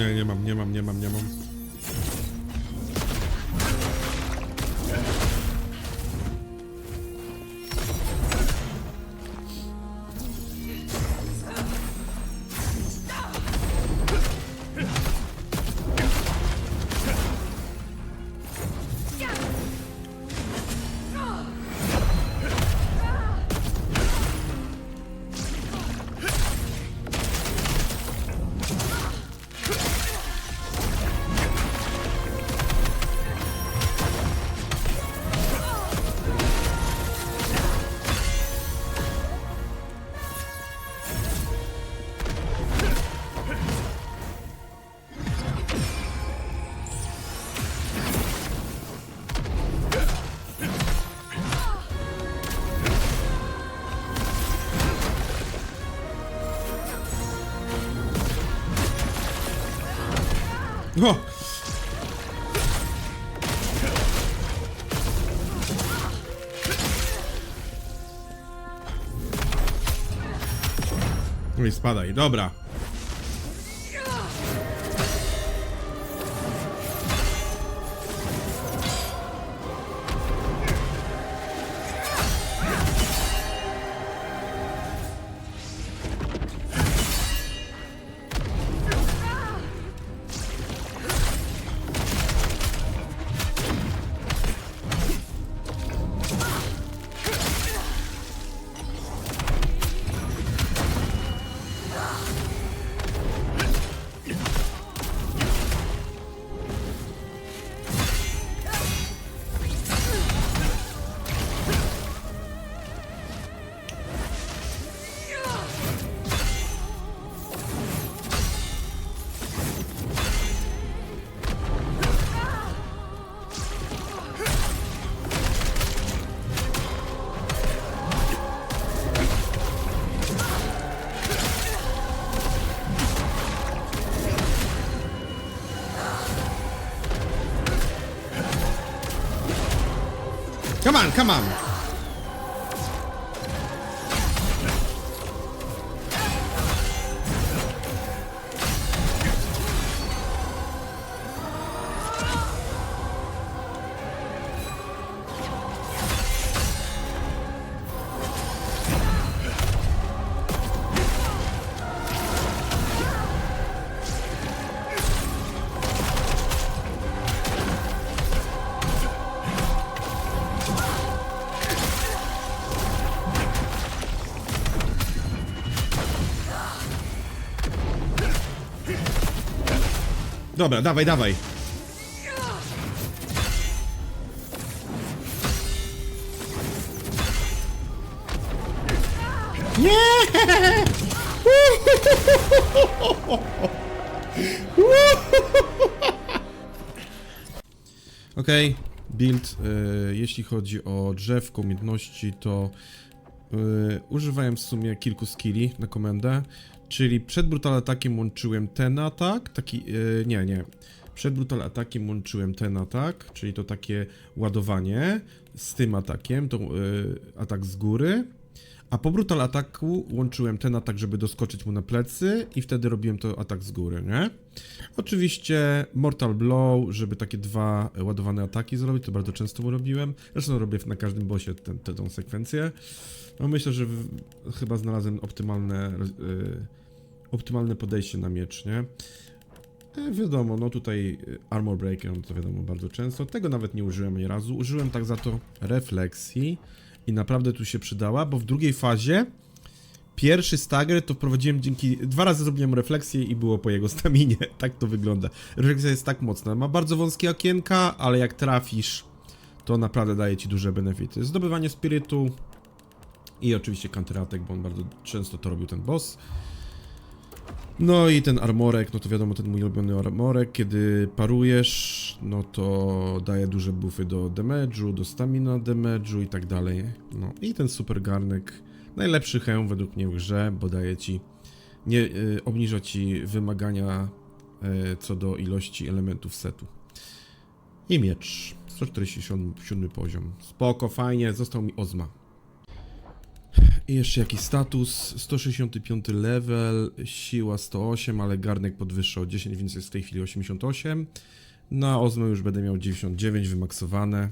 nie, nie mam, nie mam, nie mam, nie mam. O! No i spadaj, dobra. Come on, come on! Dobra, dawaj, dawaj. Nie! Okej, build. y, jeśli chodzi o drzewko umiejętności, to y, używałem w sumie kilku skilli na komendę. Czyli przed brutal atakiem łączyłem ten atak, taki, y, nie, nie. Przed brutal atakiem łączyłem ten atak, czyli to takie ładowanie z tym atakiem, to y, atak z góry. A po brutal ataku łączyłem ten atak, żeby doskoczyć mu na plecy i wtedy robiłem to atak z góry, nie? Oczywiście Mortal Blow, żeby takie dwa ładowane ataki zrobić, to bardzo często mu robiłem. Zresztą robię na każdym bossie tę tę- sekwencję. No myślę, że w, chyba znalazłem optymalne, y, optymalne podejście na miecz, nie? E, wiadomo, no tutaj y, Armor Breaker, no to wiadomo bardzo często. Tego nawet nie użyłem ani razu. Użyłem tak za to refleksji i naprawdę tu się przydała, bo w drugiej fazie pierwszy stagger to wprowadziłem dzięki... Dwa razy zrobiłem refleksję i było po jego staminie. Tak to wygląda. Refleksja jest tak mocna. Ma bardzo wąskie okienka, ale jak trafisz, to naprawdę daje ci duże benefity. Zdobywanie spirytu i oczywiście counterattack, bo on bardzo często to robił ten boss. No i ten armorek, no to wiadomo, ten mój ulubiony armorek, kiedy parujesz, no to daje duże buffy do damage'u, do stamina damage'u i tak dalej. No i ten super garnek, najlepszy hełm według mnie w grze, bo daje ci, nie, y, obniża ci wymagania y, co do ilości elementów setu. I miecz, 147 poziom, spoko, fajnie, został mi Ozma. I jeszcze jakiś status, 165 level, siła 108, ale garnek podwyższa o 10, więc jest w tej chwili 88. Na Ozmo już będę miał 99 wymaksowane.